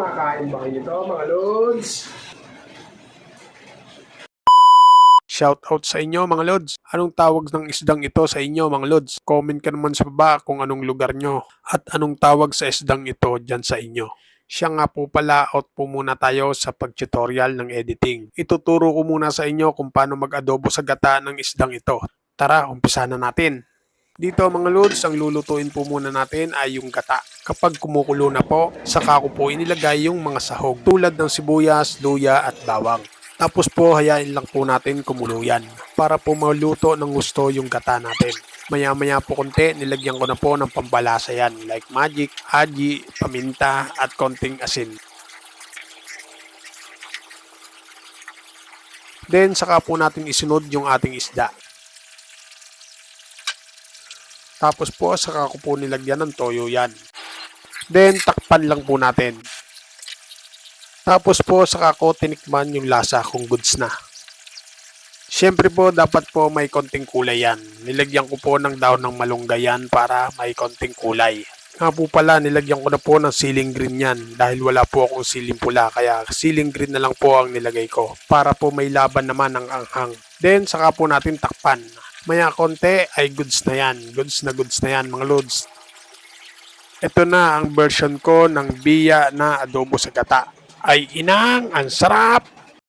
Kumakain ba kayo ito, mga lods? Shout out sa inyo mga lods. Anong tawag ng isdang ito sa inyo mga lods? Comment ka naman sa baba kung anong lugar nyo at anong tawag sa isdang ito dyan sa inyo. Siya nga po pala, out po muna tayo sa pag-tutorial ng editing. Ituturo ko muna sa inyo kung paano mag-adobo sa gata ng isdang ito. Tara, umpisa na natin. Dito mga lods, ang lulutuin po muna natin ay yung gata. Kapag kumukulo na po, saka ko po inilagay yung mga sahog tulad ng sibuyas, luya at bawang. Tapos po hayain lang po natin kumulo yan para po maluto ng gusto yung gata natin. Maya maya po konti, nilagyan ko na po ng pambalasa yan like magic, aji, paminta at konting asin. Then saka po natin isunod yung ating isda. Tapos po saka ko po nilagyan ng toyo yan. Then takpan lang po natin. Tapos po saka ko tinikman yung lasa kung goods na. Siyempre po dapat po may konting kulay yan. Nilagyan ko po ng daon ng malunggay yan para may konting kulay. Nga po pala nilagyan ko na po ng ceiling green yan dahil wala po akong ceiling pula kaya ceiling green na lang po ang nilagay ko para po may laban naman ang anghang. Then saka po natin takpan. Maya konti ay goods na yan. Goods na goods na yan mga loads. Ito na ang version ko ng biya na adobo sa gata. Ay inang, ang sarap!